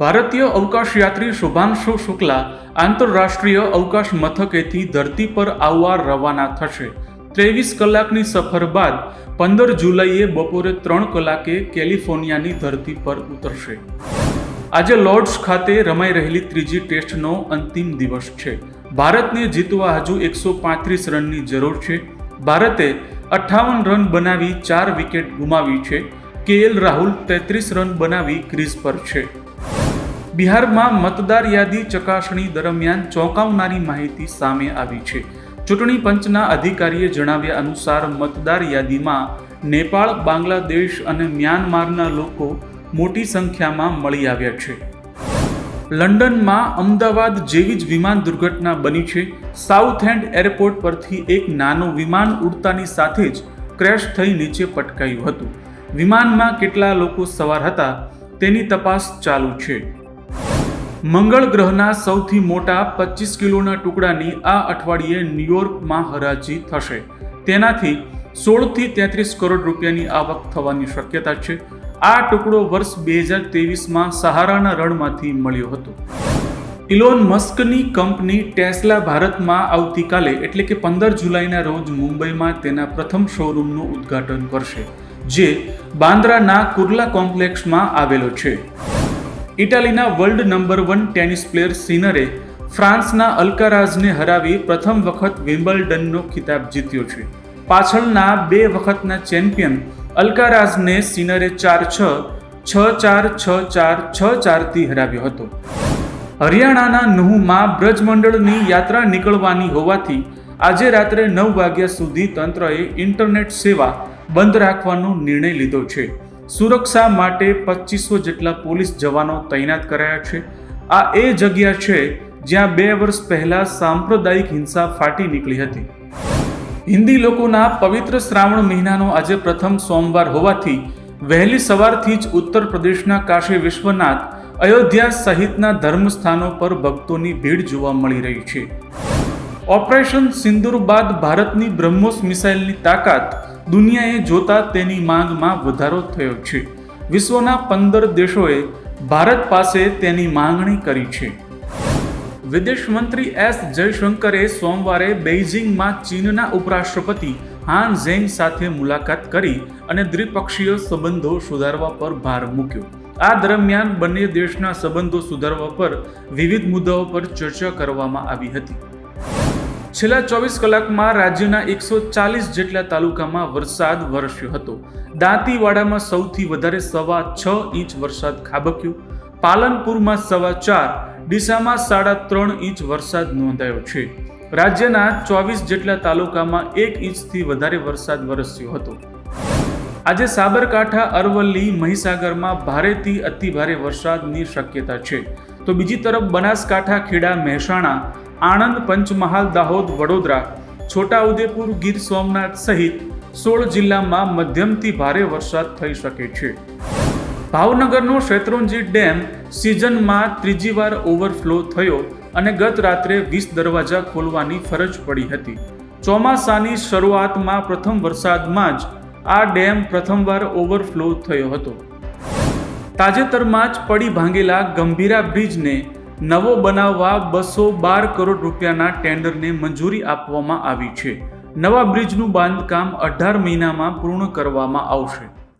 ભારતીય અવકાશયાત્રી શુભાંશુ શુક્લા આંતરરાષ્ટ્રીય અવકાશ મથકેથી ધરતી પર આવવા રવાના થશે. ત્રેવીસ કલાકની સફર બાદ પંદર જુલાઈએ બપોરે ત્રણ કલાકે કેલિફોર્નિયાની ધરતી પર ઉતરશે. આજે લોર્ડ્સ ખાતે રમાઈ રહેલી ત્રીજી ટેસ્ટનો અંતિમ દિવસ છે. ભારતને જીતવા હજુ એકસો પાંત્રીસ રનની જરૂર છે. ભારતે અઠ્ઠાવન રન બનાવી ચાર વિકેટ ગુમાવી છે. કેએલ રાહુલ તેત્રીસ રન બનાવી ક્રીઝ પર છે. બિહારમાં મતદાર યાદી ચકાસણી દરમિયાન ચોંકાવનારી માહિતી સામે આવી છે. ચૂંટણી પંચના અધિકારીએ જણાવ્યા અનુસાર મતદાર યાદીમાં નેપાળ, બાંગ્લાદેશ અને મ્યાનમારના લોકો મોટી સંખ્યામાં મળી આવ્યા છે. લંડનમાં અમદાવાદ જેવી જ વિમાન દુર્ઘટના બની છે. સાઉથ એન્ડ એરપોર્ટ પરથી એક નાનું વિમાન ઉડતાની સાથે જ ક્રેશ થઈ નીચે પટકાયું હતું. વિમાનમાં કેટલા લોકો સવાર હતા તેની તપાસ ચાલુ છે. મંગળ ગ્રહના સૌથી મોટા પચીસ કિલોના ટુકડાની આ અઠવાડિયે ન્યુયોર્કમાં હરાજી થશે. તેનાથી સોળથી તેત્રીસ કરોડ રૂપિયાની આવક થવાની શક્યતા છે. આ ટુકડો વર્ષ બે હજાર ત્રેવીસમાં સહારાના રણમાંથી મળ્યો હતો. ઇલોન મસ્કની કંપની ટેસ્લા ભારતમાં આવતીકાલે, એટલે કે પંદર જુલાઈના રોજ મુંબઈમાં તેના પ્રથમ શોરૂમનું ઉદ્ઘાટન કરશે, જે બાંદ્રાના કુર્લા કોમ્પ્લેક્સમાં આવેલો છે. ઇટાલીના world number one tennis player સિનરે ફ્રાન્સના અલ્કારાઝને હરાવી પ્રથમ વખત વિમ્બલ્ડનનો ખિતાબ જીત્યો છે. પાછળના બે વખતના ચેમ્પિયન અલ્કારાઝને સિનરે ચાર છ છ ચાર છ ચાર, છ ચારથી હરાવ્યો હતો. હરિયાણાના નુહમાં બ્રજમંડળની યાત્રા નીકળવાની હોવાથી આજે રાત્રે નવ વાગ્યા સુધી તંત્રએ ઇન્ટરનેટ સેવા બંધ રાખવાનો નિર્ણય લીધો છે. સુરક્ષા માટે પચીસો જેટલા પોલીસ જવાનો તૈનાત કરાયા છે. આ એ જગ્યા છે જ્યાં બે વર્ષ પહેલા સાંપ્રદાયિક હિંસા ફાટી નીકળી હતી. હિન્દી લોકોના પવિત્ર શ્રાવણ મહિનાનો આજે પ્રથમ સોમવાર હોવાથી વહેલી સવારથી જ ઉત્તર પ્રદેશના કાશી વિશ્વનાથ, અયોધ્યા સહિતના ધર્મસ્થાનો પર ભક્તોની ભીડ જોવા મળી રહી છે. ઓપરેશન સિંદુર બાદ ભારતની બ્રહ્મોસ મિસાઇલની તાકાત દુનિયાએ જોતા તેની માંગમાં વધારો થયો છે. વિશ્વના પંદર દેશોએ ભારત પાસે તેની માંગણી કરી છે. વિદેશ મંત્રી એસ જયશંકરે સોમવારે બેઇજિંગમાં ચીનના ઉપરાષ્ટ્રપતિ હાન ઝેંગ સાથે મુલાકાત કરી અને દ્વિપક્ષીય સંબંધો સુધારવા પર ભાર મૂક્યો. આ દરમિયાન બંને દેશના સંબંધો સુધારવા પર વિવિધ મુદ્દાઓ પર ચર્ચા કરવામાં આવી હતી. છેલ્લા ચોવીસ કલાકમાં રાજ્યના એકસો ચાલીસ જેટલા તાલુકામાં વરસાદ વરસ્યો હતો. દાંતીવાડામાં સૌથી વધારે સવા છ ઇંચ વરસાદ ખાબક્યો. પાલનપુરમાં સવા ચાર, ડીસામાં સાડા ત્રણ ઇંચ વરસાદ નોંધાયો છે. રાજ્યના ચોવીસ જેટલા તાલુકામાં એક ઇંચથી વધારે વરસાદ વરસ્યો હતો. આજે સાબરકાંઠા, અરવલ્લી, મહીસાગરમાં ભારેથી અતિભારે વરસાદની શક્યતા છે. તો બીજી તરફ બનાસકાંઠા, ખેડા, મહેસાણા આણંદ પંચમહાલ દાહોદ વડોદરા, છોટાઉદેપુર ગીર સોમનાથ સહિત સોળ જિલ્લામાં મધ્યમથી ભારે વરસાદ થઈ શકે છે. ભાવનગરનો શેત્રુંજી ડેમ સિઝનમાં ત્રીજી વાર ઓવરફ્લો થયો અને ગત રાત્રે વીસ દરવાજા ખોલવાની ફરજ પડી હતી. ચોમાસાની શરૂઆતમાં પ્રથમ વરસાદમાં જ આ ડેમ પ્રથમવાર ઓવરફ્લો થયો હતો. તાજેતરમાં જ પડી ભાંગેલા ગંભીરા બ્રિજને નવો બનાવવા બસો બાર કરોડ રૂપિયાના ટેન્ડરને મંજૂરી આપવામાં આવી છે. નવા બ્રિજનું બાંધકામ અઢાર મહિનામાં પૂર્ણ કરવામાં આવશે.